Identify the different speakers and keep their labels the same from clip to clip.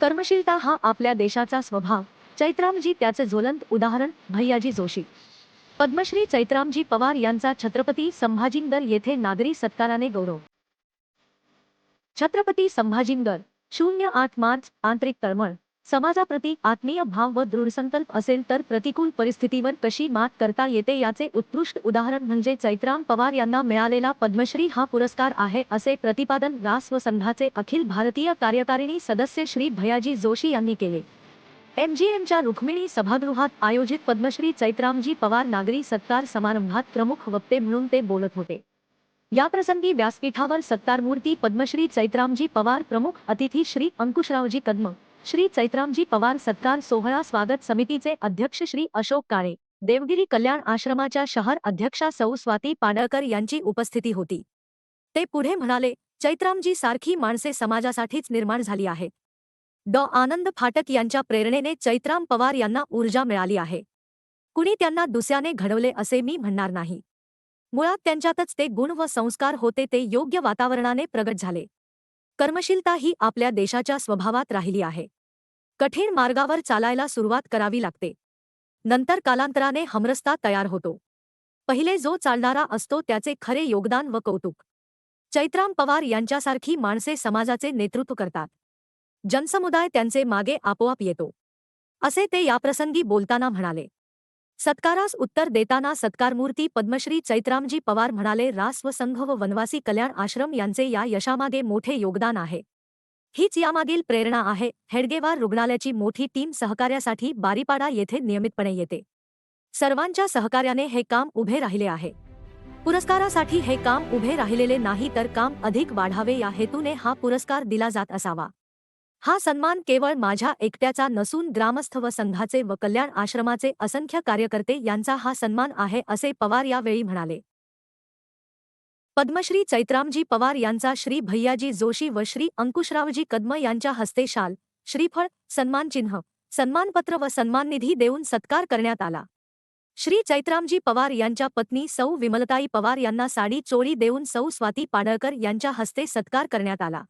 Speaker 1: कर्मशीलता हा आपल्या देशाचा स्वभाव. चैत्रामजी त्याचे ज्वलंत उदाहरण भैयाजी जोशी. पद्मश्री चैत्रामजी पवार यांचा छत्रपती संभाजीनगर येथे नागरी सत्काराने गौरव. छत्रपती संभाजीनगर शून्य आठ मार्च आंतरिक तळमळ. समाजाप्रती आत्मीय भाव व दृढसंकल्प असेल तर प्रतिकूल परिस्थितीवर कशी मात करता येते याचे उत्कृष्ट उदाहरण म्हणजे चैत्राम पवार यांना मिळालेला पद्मश्री हा पुरस्कार आहे असे प्रतिपादन रास संघाचे अखिल भारतीय कार्यकारिणी सदस्य श्री भयाजी जोशी यांनी केले. एमजीएमच्या रुक्मिणी सभागृहात आयोजित पद्मश्री चैत्रामजी पवार नागरी सत्कार समारंभात प्रमुख वक्ते म्हणून ते बोलत होते. याप्रसंगी व्यासपीठावर सत्कारमूर्ती पद्मश्री चैत्रामजी पवार प्रमुख अतिथी श्री अंकुशरावजी कदम श्री चैत्रामजी पवार सत्कार सोहळा स्वागत समितीचे अध्यक्ष श्री अशोक काळे. देवगिरी कल्याण आश्रमाच्या शहर अध्यक्षा सौ स्वाती पाडळकर यांची उपस्थिती होती. ते पुढे म्हणाले चैत्रामजी सारखी माणसे समाजासाठीच निर्माण झाली आहेत डॉ. आनंद फाटक यांच्या प्रेरणेने चैत्राम पवार यांना ऊर्जा मिळाली आहे. कुणी त्यांना दुसऱ्याने घडवले असे मी म्हणणार नाही. मुळात त्यांच्यातच ते गुण व संस्कार होते ते योग्य वातावरणाने प्रगट झाले. कर्मशीलता ही आपल्या देशाच्या स्वभावात राहिली आहे. कठीण मार्गावर चालायला सुरुवात करावी लागते. नंतर कालांतराने हमरस्ता तयार होतो. पहिले जो चालणारा असतो त्याचे खरे योगदान व कौतुक. चैत्राम पवार यांच्यासारखी माणसे समाजाचे नेतृत्व करतात. जनसमुदाय त्यांचे मागे आपोआप येतो. असे ते याप्रसंगी बोलताना म्हणाले. सत्कारास उत्तर देताना सत्कारमूर्ती पद्मश्री चैत्रामजी पवार म्हणाले रास व संघ व वनवासी कल्याण आश्रम यांचे या यशामागे मोठे योगदान आहे. हीच यामागील प्रेरणा आहे. हेडगेवार रुग्णालयाची मोठी टीम सहकार्यासाठी बारीपाडा येथे नियमितपणे येते. सर्वांच्या सहकार्याने हे काम उभे राहिले आहे. पुरस्कारासाठी हे काम उभे राहिलेले नाही तर काम अधिक वाढावे या हेतूने हा पुरस्कार दिला जात असावा. हा सन्मान केवळ माझ्या एकट्याचा नसून ग्रामस्थ व संघाचे व कल्याण आश्रमाचे असंख्य कार्यकर्ते यांचा हा सन्मान आहे असे पवार यावेळी म्हणाले. पद्मश्री चैत्रामजी पवार यांचा श्री भैयाजी जोशी व श्री अंकुशरावजी कदम यांच्या हस्ते शाल श्रीफळ सन्मानचिन्ह सन्मानपत्र व सन्माननिधी देऊन सत्कार करण्यात आला. श्री चैत्रामजी पवार यांच्या पत्नी सौ विमलताई पवार यांना साडी चोळी देऊन सौ स्वाती पाडळकर यांच्या हस्ते सत्कार करण्यात आला.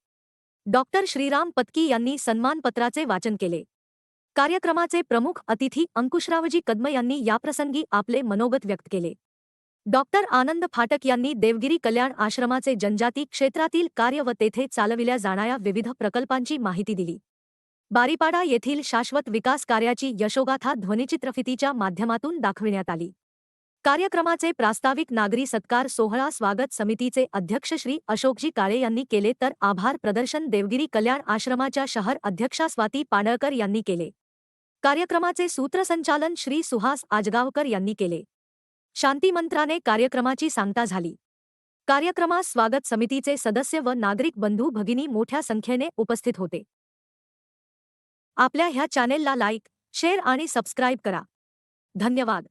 Speaker 1: डॉक्टर श्रीराम पत्की यांनी सन्मानपत्राचे वाचन केले. कार्यक्रमाचे प्रमुख अतिथी अंकुशरावजी कदम यांनी याप्रसंगी आपले मनोगत व्यक्त केले. डॉक्टर आनंद फाटक यांनी देवगिरी कल्याण आश्रमाचे जनजाती क्षेत्रातील कार्य व तेथे चालविल्या जाणाऱ्या विविध प्रकल्पांची माहिती दिली. बारीपाडा येथील शाश्वत विकास कार्याची यशोगाथा ध्वनिचित्रफितीच्या माध्यमातून दाखविण्यात आली. कार्यक्रमाचे प्रास्ताविक नागरी सत्कार सोहळा स्वागत समितीचे अध्यक्ष श्री अशोकजी काळे यांनी केले तर आभार प्रदर्शन देवगिरी कल्याण आश्रमाच्या शहर अध्यक्षा स्वाती पाडळकर यांनी केले. कार्यक्रमाचे सूत्रसंचालन श्री सुहास आजगावकर यांनी केले. शांतीमंत्राने कार्यक्रमाची सांगता झाली. कार्यक्रमास स्वागत समितीचे सदस्य व नागरिक बंधू भगिनी मोठ्या संख्येने उपस्थित होते. आपल्या ह्या चॅनेलला लाईक शेअर आणि सबस्क्राईब करा. धन्यवाद.